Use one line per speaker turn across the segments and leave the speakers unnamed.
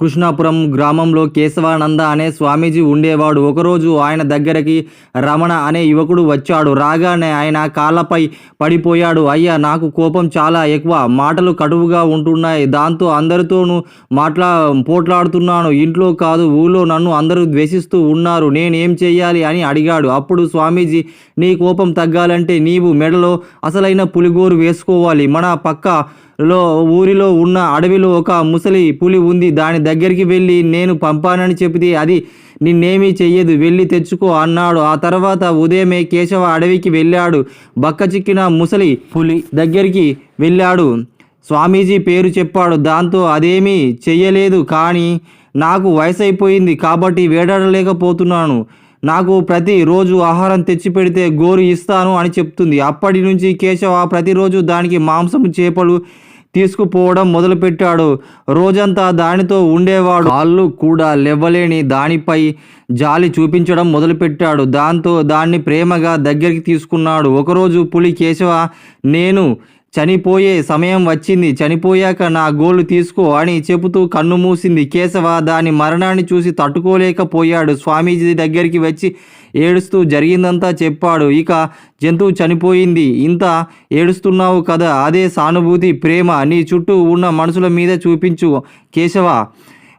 కృష్ణాపురం గ్రామంలో కేశవానంద అనే స్వామీజీ ఉండేవాడు. ఒకరోజు ఆయన దగ్గరికి రమణ అనే యువకుడు వచ్చాడు. రాగానే ఆయన కాళ్ళపై పడిపోయాడు. అయ్యా నాకు కోపం చాలా ఎక్కువ. మాటలు కటువుగా ఉంటున్నాయి. దాంతో అందరితోనూ మాట్లా పోట్లాడుతున్నాను. ఇంట్లో కాదు ఊళ్ళో నన్ను అందరూ ద్వేషిస్తూ ఉన్నారు. నేనేం చేయాలి అని అడిగాడు. అప్పుడు స్వామీజీ నీ కోపం తగ్గాలంటే నీవు మెడలో అసలైన పులిగోరు వేసుకోవాలి. మన పక్క లో ఊరిలో ఉన్న అడవిలో ఒక ముసలి పులి ఉంది. దాని దగ్గరికి వెళ్ళి నేను పంపానని చెబితే అది నిన్నేమీ చెయ్యదు. వెళ్ళి తెచ్చుకో అన్నాడు. ఆ తర్వాత ఉదయమే కేశవ అడవికి వెళ్ళాడు. బక్క చిక్కిన ముసలి పులి దగ్గరికి వెళ్ళాడు. స్వామీజీ పేరు చెప్పాడు. దాంతో అదేమీ చెయ్యలేదు. కానీ నాకు వయసైపోయింది కాబట్టి వేటాడలేకపోతున్నాను నాకు ప్రతిరోజు ఆహారం తెచ్చి పెడితే గోరు ఇస్తాను అని చెప్తుంది. అప్పటి నుంచి కేశవ ప్రతిరోజు దానికి మాంసం చేపలు తీసుకుపోవడం మొదలుపెట్టాడు. రోజంతా దానితో ఉండేవాడు. కాళ్ళు కూడా లెవ్వలేని దానిపై జాలి చూపించడం మొదలుపెట్టాడు. దాంతో దాన్ని ప్రేమగా దగ్గరికి తీసుకున్నాడు. ఒకరోజు పులి కేశవ నేను చనిపోయే సమయం వచ్చింది. చనిపోయాక నా గోలు తీసుకో అని చెబుతూ కన్ను మూసింది. కేశవ దాని మరణాన్ని చూసి తట్టుకోలేకపోయాడు. స్వామీజీ దగ్గరికి వచ్చి ఏడుస్తూ జరిగిందంతా చెప్పాడు. ఇక జంతువు చనిపోయింది. ఇంత ఏడుస్తున్నావు కదా. అదే సానుభూతి ప్రేమ. నీ చుట్టూ ఉన్న మనుషుల మీద చూపించు. కేశవ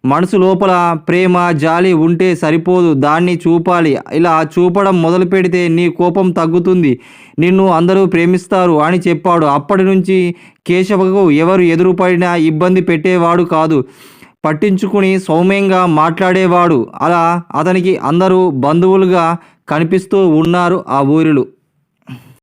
మనసు లోపల ప్రేమ జాలి ఉంటే సరిపోదు. దాన్ని చూపాలి. ఇలా చూపడం మొదలు పెడితే నీ కోపం తగ్గుతుంది. నిన్ను అందరూ ప్రేమిస్తారు అని చెప్పాడు. అప్పటి నుంచి కేశవకు ఎవరు ఎదురుపడినా ఇబ్బంది పెట్టేవాడు కాదు. పట్టించుకుని సౌమ్యంగా మాట్లాడేవాడు. అలా అతనికి అందరూ బంధువులుగా కనిపిస్తూ ఉన్నారు ఆ ఊరిలో.